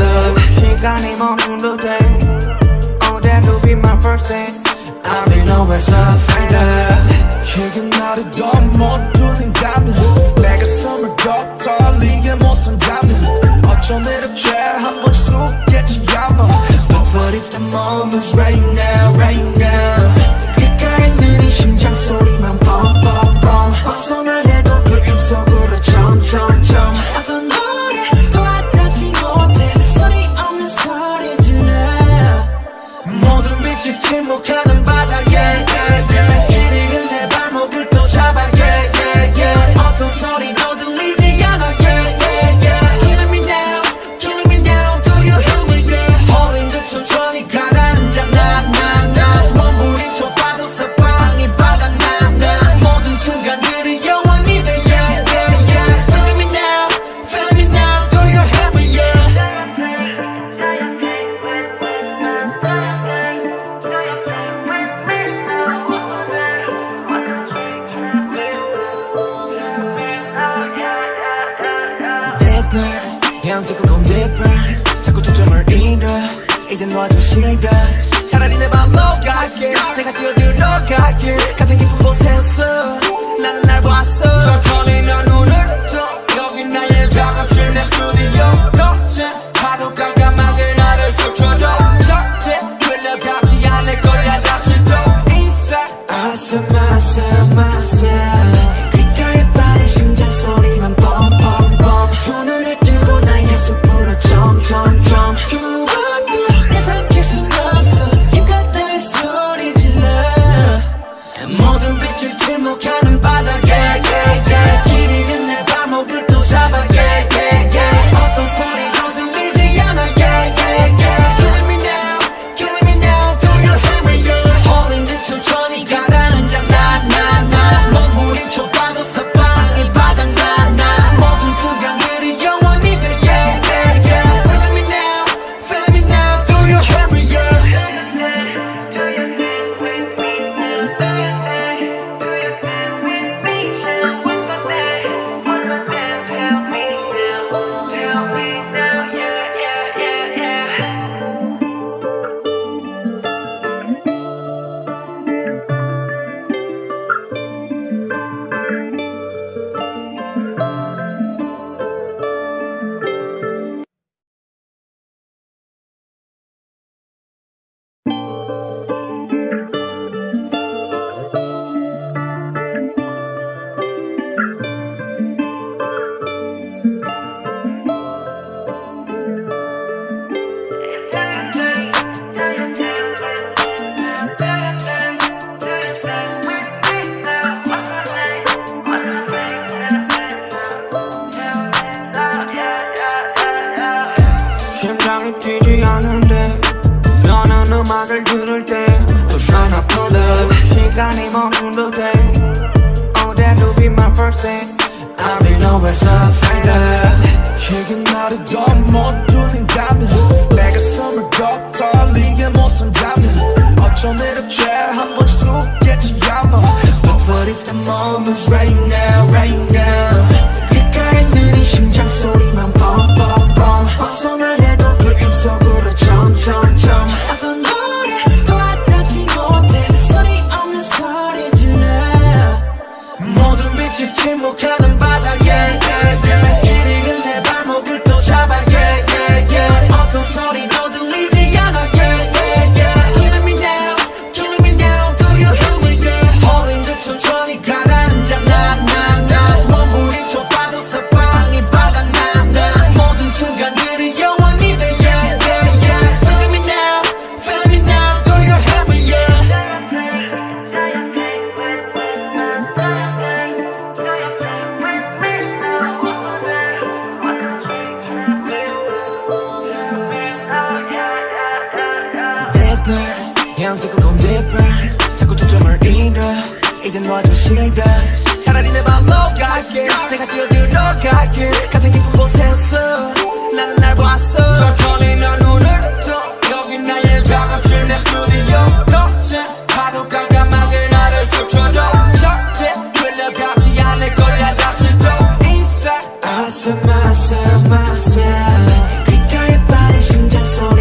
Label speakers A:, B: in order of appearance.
A: 아픈데 시간이 멈춘 듯해 Oh that will be my first date I'll be nowhere so afraid
B: 이게 나를 더못 두는다면 내가 숨을 더 떨리게 못한다면 어쩜 이렇게 한번 죽겠지 아마 But what if the moment's right now right now 모든 빛이 침묵하는 바닥에 deeper 그냥 뜨거운 deeper 자꾸 초점을 잃어. 이제 너좀 싫어. 차라리 내 맘 녹아게. 내가 뛰어들어갈게. 같은 깊은 곳에서 나는 날 봤어
A: date I'll be nowhere so afraid
B: 이게 나를 더못 두는다면 내가 숨을 더 떨리게 못한다면 어쩜 이렇게 한번 죽겠지 아마 But what if the moment's right now right now 귓가에 이 심장 소리만 deeper 그냥 take a go deeper 자꾸 초점을 잃어. 이젠 놔줘 싫어. 차라리 내 맘로 갈게. 내가 뛰어들어갈게. 가장 깊은 곳에서 나는 날 봤어. 천천히 난 오늘도 여기 나의 작업실 내 스튜디오 하루 깜깜하게 나를 스쳐줘. 절대 끌려가지 않을 거야. 다시 또 inside
A: I said myself myself 귓가에 빠른 심장 소리.